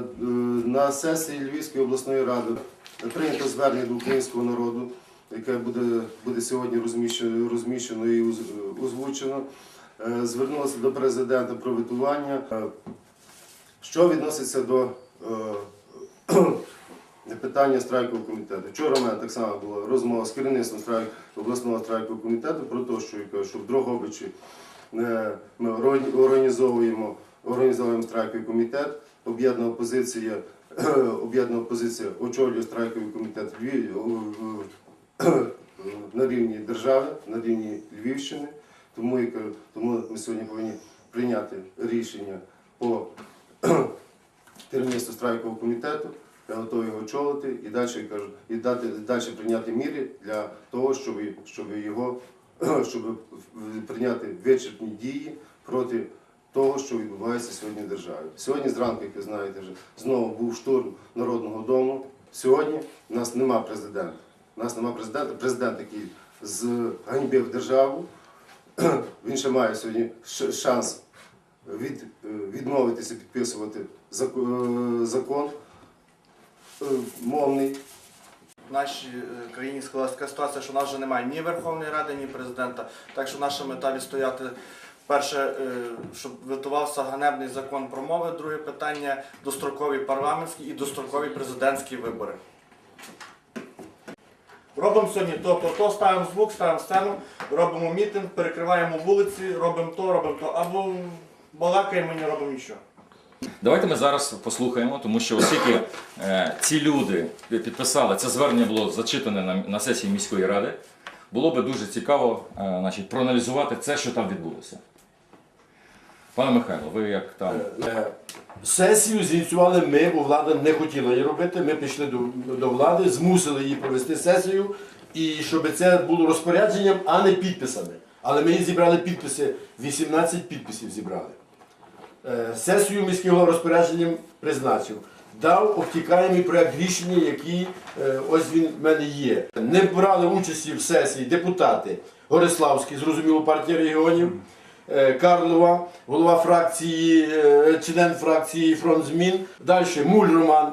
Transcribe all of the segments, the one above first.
е, на сесії Львівської обласної ради прийнято звернення до українського народу, яке буде, буде сьогодні розміщено, розміщено і озвучено. Е, Звернулося до президента про витування. Е, Що відноситься до питання страйкового комітету? Вчора у мене так само була розмова з керівництвом страйк, обласного страйкового комітету про те, що, що в Дрогобичі ми організовуємо, організовуємо страйковий комітет, об'єднана опозиція, об'єднана опозиція очолює страйковий комітет на рівні держави, на рівні Львівщини. Тому, тому ми сьогодні повинні прийняти рішення по керівництву страйкового комітету. Я готовий його очолити і далі кажу, і дати далі прийняти міри для того, щоб, щоб його щоб прийняти вичерпні дії проти того, що відбувається сьогодні в державі. Сьогодні зранку, як ви знаєте, вже знову був штурм Народного дому. Сьогодні в нас нема президента. У нас нема президента. Президент, який зганьбив державу, він ще має сьогодні шанс від, е, відмовитися підписувати е, закон е, мовний. В нашій країні склалася така ситуація, що в нас вже немає ні Верховної Ради, ні президента. Так що наша мета відстояти перше, е, щоб витувався ганебний закон про мови. Друге питання дострокові парламентські і дострокові президентські вибори. Робимо сьогодні то, то, то, ставимо звук, ставимо сцену, робимо мітинг, перекриваємо вулиці, робимо то, робимо то, або балакаємо не робимо нічого. Давайте ми зараз послухаємо, тому що оскільки е, ці люди підписали, це звернення було зачитане на, на сесії міської ради, було би дуже цікаво е, значить, проаналізувати це, що там відбулося. Пане Михайло, ви як там. Е, Сесію зініціювали ми, бо влада не хотіла її робити. Ми прийшли до, до влади, змусили її провести сесію, і щоб це було розпорядженням, а не підписами. Але ми зібрали підписи, 18 підписів зібрали. Е, Сесію міський голова розпорядженням призначив. Дав обтікаємий проект рішення, який е, ось він в мене є. Не брали участі в сесії депутати Гориславський, зрозуміло, партія регіонів. Е, Карлова, голова фракції, е, член фракції Фронт Змін. Далі Муль Роман,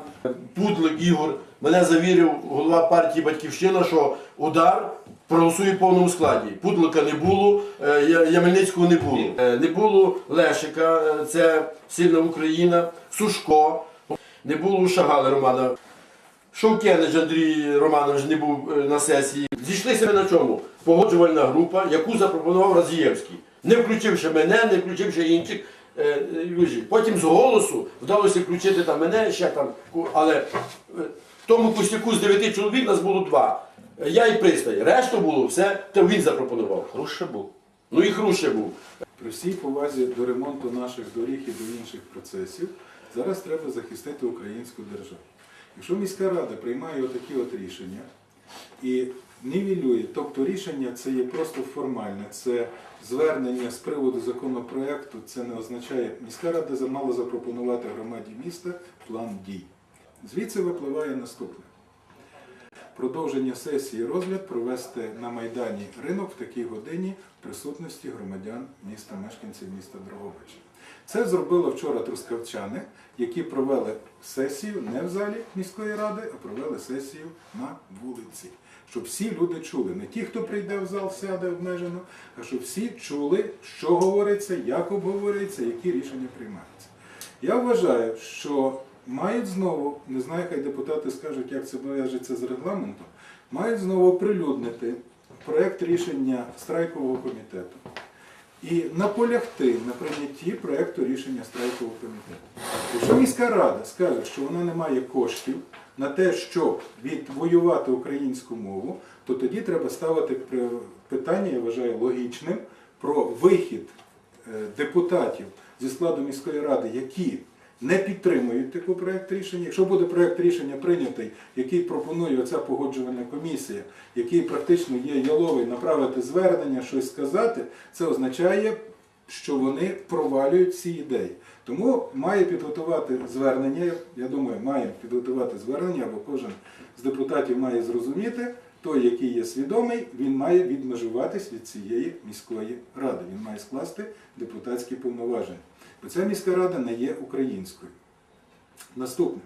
Пудлик Ігор. Мене завірив голова партії Батьківщина, що удар проголосує в повному складі. Пудлика не було, е, Ямельницького не було. Не було Лешика, це сильна Україна, Сушко, не було Шагали Романа. Шовкенич Андрій Романович не був на сесії. Зійшлися ми на чому? Погоджувальна група, яку запропонував Разієвський. Не включивши мене, не включивши інших. е, е, людей. Потім з голосу вдалося включити там мене, ще там, але е, в тому костяку з дев'яти чоловік нас було два. Е, Я і пристай. Решту було все, то він запропонував. Хруще був. Ну і Хруще був. При всій повазі до ремонту наших доріг і до інших процесів, зараз треба захистити українську державу. Якщо міська рада приймає отакі от рішення і нівелює, тобто рішення це є просто формальне, це звернення з приводу законопроекту, це не означає, міська рада мала запропонувати громаді міста план дій. Звідси випливає наступне. Продовження сесії розгляд провести на Майдані ринок в такій годині в присутності громадян міста, мешканців міста Дрогобича. Це зробили вчора трускавчани, які провели сесію не в залі міської ради, а провели сесію на вулиці. Щоб всі люди чули, не ті, хто прийде в зал, сяде обмежено, а щоб всі чули, що говориться, як обговорюється, які рішення приймаються. Я вважаю, що мають знову, не знаю, хай депутати скажуть, як це пов'яжеться з регламентом, мають знову оприлюднити проєкт рішення страйкового комітету і наполягти на прийнятті проєкту рішення страйкового комітету. Якщо міська рада скаже, що вона не має коштів на те, щоб відвоювати українську мову, то тоді треба ставити питання, я вважаю, логічним про вихід е, депутатів зі складу міської ради, які не підтримують такий проект рішення. Якщо буде проект рішення прийнятий, який пропонує оця погоджувальна комісія, який практично є яловий, направити звернення, щось сказати, це означає, що вони провалюють ці ідеї. Тому має підготувати звернення. Я думаю, має підготувати звернення, або кожен з депутатів має зрозуміти, той, який є свідомий, він має відмежуватись від цієї міської ради. Він має скласти депутатські повноваження. Бо ця міська рада не є українською. Наступне.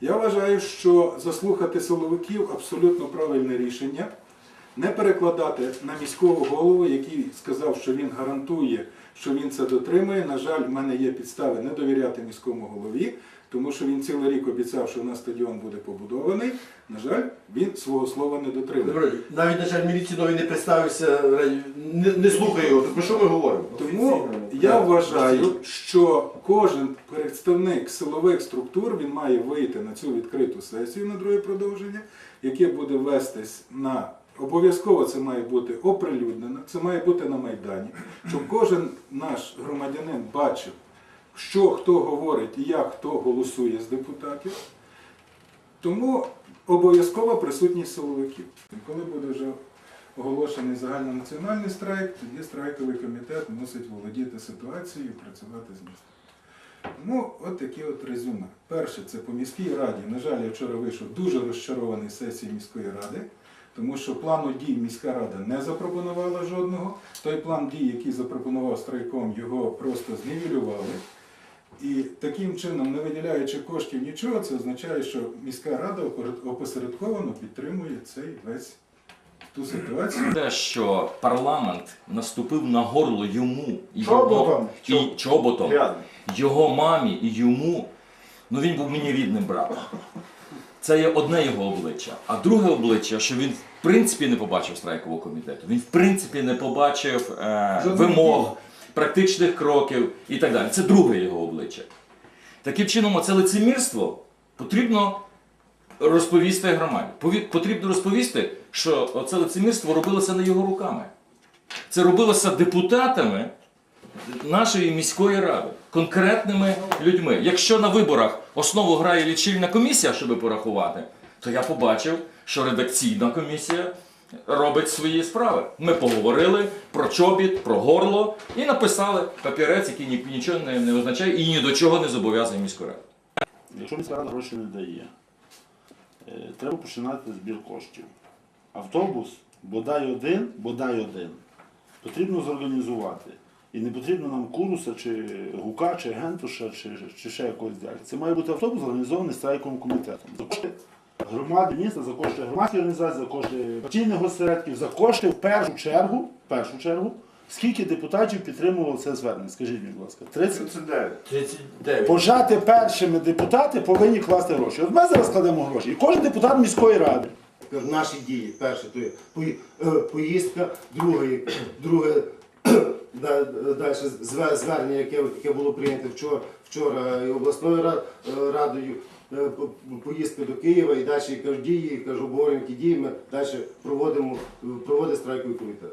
Я вважаю, що заслухати силовиків абсолютно правильне рішення. Не перекладати на міського голову, який сказав, що він гарантує, що він це дотримує. На жаль, в мене є підстави не довіряти міському голові, тому що він цілий рік обіцяв, що у нас стадіон буде побудований. На жаль, він свого слова не дотримує. Добре, навіть начальник міліції новий не представився, не, не слухає його. Про що ми говоримо? Тому я вважаю, що кожен представник силових структур він має вийти на цю відкриту сесію на друге продовження, яке буде вестись на обов'язково це має бути оприлюднено, це має бути на Майдані, щоб кожен наш громадянин бачив, що хто говорить і як хто голосує з депутатів. Тому обов'язкова присутність силовиків. Коли буде вже оголошений загальнонаціональний страйк, тоді страйковий комітет мусить володіти ситуацією і працювати з містом. Тому от такі от резюме. Перше, це по міській раді. На жаль, я вчора вийшов дуже розчарований сесії міської ради, тому що плану дій міська рада не запропонувала жодного. Той план дій, який запропонував страйком, його просто знівелювали. І таким чином, не виділяючи коштів нічого, це означає, що міська рада опосередковано підтримує цей весь ту ситуацію. Те, що парламент наступив на горло йому і Чоботом. його, і чоботом, його мамі і йому, ну він був мені рідним братом. Це є одне його обличчя. А друге обличчя, що він в принципі не побачив страйкового комітету. Він в принципі не побачив е, вимог, практичних кроків і так далі. Це друге його обличчя. Таким чином, оце лицемірство потрібно розповісти громаді. Потрібно розповісти, що оце лицемірство робилося не його руками. Це робилося депутатами нашої міської ради, конкретними людьми. Якщо на виборах основу грає лічильна комісія, щоб порахувати, то я побачив, що редакційна комісія робить свої справи. Ми поговорили про чобіт, про горло і написали папірець, який нічого не, не означає і ні до чого не зобов'язує міську раду. Якщо міська рада гроші не дає, е, треба починати збір коштів. Автобус, бодай один, бодай один, потрібно зорганізувати. І не потрібно нам куруса, чи гука, чи гентуша, чи, чи ще якогось далі. Це має бути автобус, організований страйковим комітетом. За кошти громади міста, за кошти громадських організацій, за кошти партійних осередків, за кошти в першу чергу, в першу чергу, скільки депутатів підтримувало це звернення? Скажіть, мені, будь ласка, 30? 39. 39. Пожати першими депутати повинні класти гроші. От ми зараз кладемо гроші. І кожен депутат міської ради. Наші дії. Перше, то є е, поїздка, друге, друге далі зве- звернення, яке, яке було прийнято вчора, вчора і обласною радою, е, по- поїздка до Києва і далі кажу, дії, кажу, обговорюємо ті дії, ми далі проводимо, проводить страйковий комітет.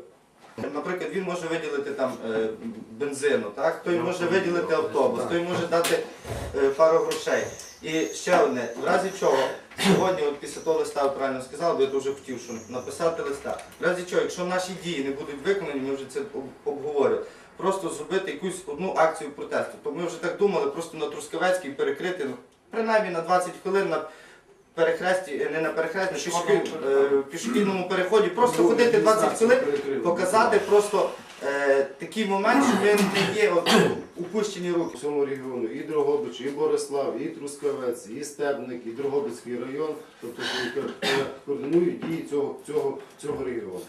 Наприклад, він може виділити там е, бензину, так? той може виділити автобус, той може дати е, пару грошей. І ще одне, в разі чого, сьогодні, от після того листа, ви правильно сказали, бо я дуже хотів, що написати листа. В разі чого, якщо наші дії не будуть виконані, ми вже це об- обговорювали. Просто зробити якусь одну акцію протесту. То ми вже так думали, просто на Трускавецькій перекрити, ну, принаймні на 20 хвилин на перехресті, не на перехресті, на е, пішохідному переході, просто ходити 20 хвилин, показати просто е, такий момент, що ми є упущені руки. В цьому регіону і Дрогобич, і Борислав, і Трускавець, і Стебник, і Дрогобицький район, тобто координують дії цього, цього, цього регіону.